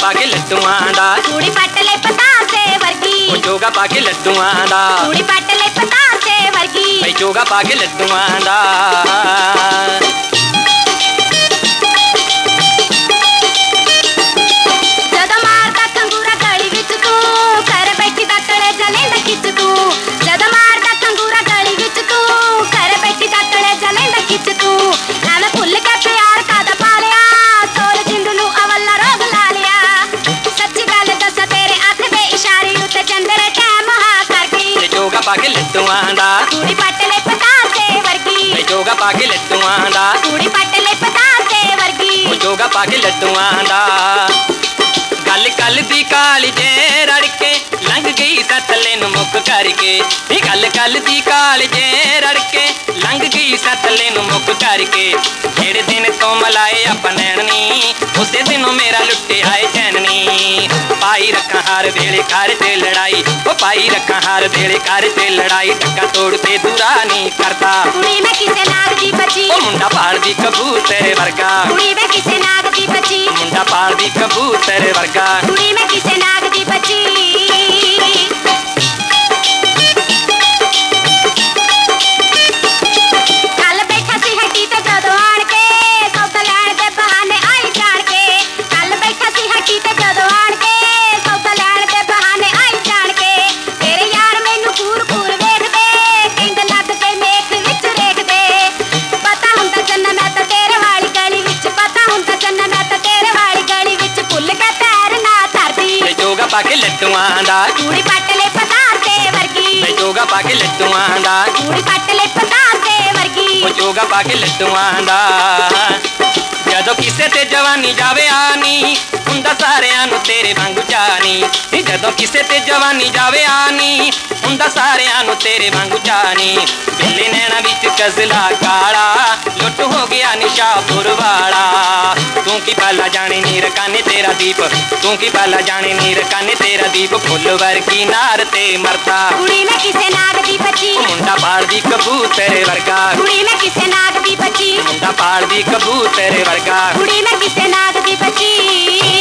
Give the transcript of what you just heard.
ਪਾ ਕੇ ਲੱਡੂਆਂ ਦਾ। ਕੁੜੀ ਪੱਟ ਲੈ ਪਤਾਸੇ ਵਰਗੀ। ਉਹ ਜੋਗਾ ਪਾ ਕੇ ਲੱਡੂਆਂ ਦਾ। ਕੁੜੀ ਪੱਟ ਲੈ ਪਤਾਸੇ ਵਰਗੀ। ਬਈ ਜੋਗਾ ਪਾ ਕੇ ਲੱਡੂਆਂ ਦਾ। ਪਾ ਕੇ ਲੱਡੂਆਂ ਦਾ। ਕੁੜੀ ਪੱਟ ਲੈ ਪਤਾਸੇ ਵਰਗੀ। ਬਈ ਜੋਗਾ ਪਾ ਕੇ ਲੱਡੂਆਂ ਦਾ। ਕੁੜੀ ਪੱਟ ਲੈ ਪਤਾਸੇ ਵਰਗੀ। ਉਹ ਜੋਗਾ ਪਾ ਕੇ ਲੱਡੂਆਂ ਦਾ। ਗੱਲ ਦੀ ਕਾਲੀ ਜੇ ਰੜ ਕੇ ਲੰਘ ਗਈ ਸਤਲੇ ਨੂੰ ਮੁੱਖ ਕਰਕੇ। ਇਹ ਗੱਲ ਕੱਲ ਦੀ ਕਾਲ ਜੇ ਰੜ ਕੇ ਲੰਘ ਗਈ ਸਤਲੇ ਨੂੰ ਮੁੱਖ ਕਰਕੇ। ਜਿਹੜੇ ਦਿਨ ਤੋਂ ਮਲਾਏ ਆਪਾਂ ਨੈਣਨੀ ਉਸੇ ਦਿਨੋਂ ਮੇਰਾ ਲੁੱਟਿਆ ਏ ਚੈਨਨੀ। ਪਾਈ ਰੱਖਾਂ ਹਰ ਵੇਲੇ ਘਰ ਤੇ ਲੜਾਈ ਉਹ ਪਾਈ ਰੱਖਾਂ ਹਰ ਵੇਲੇ ਘਰ ਤੇ ਲੜਾਈ। ਟੱਕਾ ਤੋੜ ਕੇ ਦੂਰਾ ਨਹੀਂ ਕਰਦਾ। ਕੁੜੀ ਮੈਂ ਕਿਸੇ ਨਾਗ ਦੀ ਬੱਚੀ। ਉਹ ਮੁੰਡਾ ਪਾਲਦੀ ਕਬੂਤਰ ਵਰਗਾ। ਕੁੜੀ ਮੈਂ ਕਿਸੇ ਨਾਗ ਦੀ ਬੱਚੀ। ਮੁੰਡਾ ਪਾਲਦੀ ਕਬੂਤਰ ਵਰਗਾ। ਕੁੜੀ ਮੈਂ ਕਿਸੇ ਨਾਗ ਦੀ ਬੱਚੀ। ਪਾ ਕੇ ਲੱਡੂਆਂ ਦਾ। ਕੁੜੀ ਪੱਟ ਲੈ ਪਤਾਸੇ ਵਰਗੀ। ਤੇ ਜੋਗਾ ਪਾ ਕੇ ਲੱਡੂਆਂ ਦਾ। ਕੁੜੀ ਪੱਟ ਲੈ ਪਤਾਸੇ ਵਰਗੀ। ਉਹ ਜੋਗਾ ਪਾ ਕੇ ਲੱਡੂਆਂ ਦਾ। ਜਦੋਂ ਕਿਸੇ ਤੇ ਜਵਾਨੀ ਜਾਵੇ ਆਨੀ ਹੁੰਦਾ ਸਾਰਿਆਂ ਨੂੰ ਤੇਰੇ ਵਾਂਗੂ ਨੀ ਜਦੋਂ ਕਿਸੇ ਤੇ ਜਵਾਨੀ ਜਾਵੇ ਆਨੀ ਹੁੰਦਾ ਸਾਰਿਆਂ ਨੂੰ ਤੇਰੇ ਵਾਂਗੂ ਜਾਨੀ। ਬਿੱਲੇ ਨੈਣਾ ਵਿੱਚ ਕਜ਼ਲਾ ਕਾਲਾ ਲੁੱਟ ਹੋ ਗਿਆ ਨਿਸ਼ਾਪੁਰ ਵਾਲਾ। ਤੂੰ ਕੀ ਪਾਲਾ ਜਾਣੇ ਨੀਰ ਕਾਨੇ ਤੇਰਾ ਦੀਪ? ਤੂੰ ਕੀ ਪਾਲਾ ਜਾਣੇ ਨੀਰ ਕਾਨੇ ਤੇਰਾ ਦੀਪ? ਫੁੱਲ ਵਰਗੀ ਨਾਰ ਤੇ ਮਰਦਾ। ਕੁੜੀ ਮੈਂ ਕਿਸੇ ਨਾਗ ਦੀ ਬੱਚੀ। ਮੁੰਡਾ ਪਾਲਦੀ ਕਬੂਤਰ ਵਰਗਾ। ਕੁੜੀ ਮੈਂ ਕਿਸੇ ਨਾਗ ਦੀ ਬੱਚੀ। ਮੁੰਡਾ ਪਾਲਦੀ ਕਬੂਤਰ ਵਰਗਾ। ਕੁੜੀ ਮੈਂ ਕਿਸੇ ਨਾਗ ਦੀ ਬੱਚੀ।